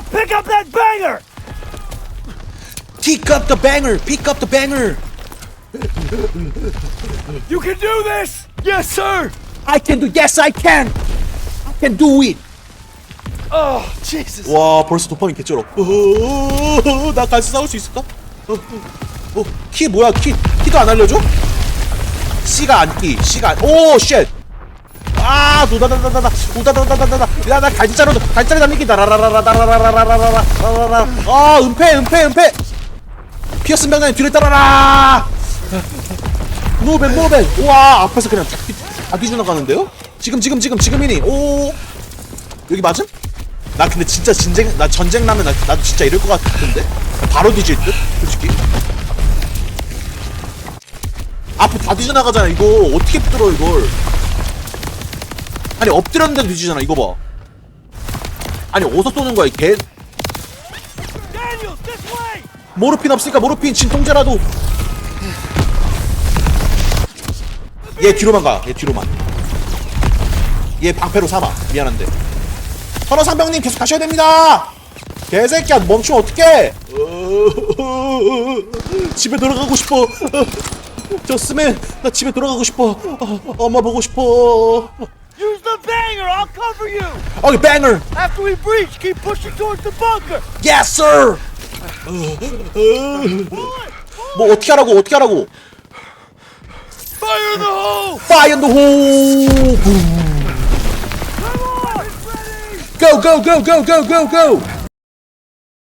Now pick up that banger! Pick up the banger. Pick up the banger. You can do this! Yes, sir! I can do. Yes, I can. I can do it. Oh, Jesus. 와 벌써 도파민 개쩔어 어, 나 같이 싸울 수 있을까? 어, 어, 어, 키 뭐야 키 키도 안 알려줘? C가 안기 C가 안... 오 쉣! 아 노다다다다다 우다다다다다다 야나 갈지자로 갈지자로 달리기다 라라라라라라라라라라라라라 아 은폐 은폐 은폐 피어슨 병장님 뒤를 따라라 무벤 무벤 우와 앞에서 그냥 다 뒤져나가는데요? 지금 지금 지금 지금이니 오 여기 맞음? 나 근데 진짜 진쟁 나 전쟁 나면 나, 나도 진짜 이럴 것 같은데 바로 뒤질 듯 솔직히 앞에 다 뒤져나가잖아 이거 어떻게 뚫어 이걸 아니 엎드렸는데도 뒤지잖아 이거 봐. 아니 어디서 쏘는 거야 way! 모르핀 없으니까 모르핀 진통제라도. 얘 뒤로만 가얘 뒤로만. 얘 방패로 삼아 미안한데. 선호 상병님 계속 가셔야 됩니다! 개새끼야 멈추면 어떡해! 집에 돌아가고 싶어. 저스맨 나 집에 돌아가고 싶어. 어, 엄마 보고 싶어 the banger! I'll cover you! 오케이 뱅을 After we breach, keep pushing towards the bunker! Yes sir 뭐 어떻게 하라고 어떻게 하라고 Fire in the hole! Fire in the hole! Boom. Come on! It's ready! Go, go, go, go, go, go, go!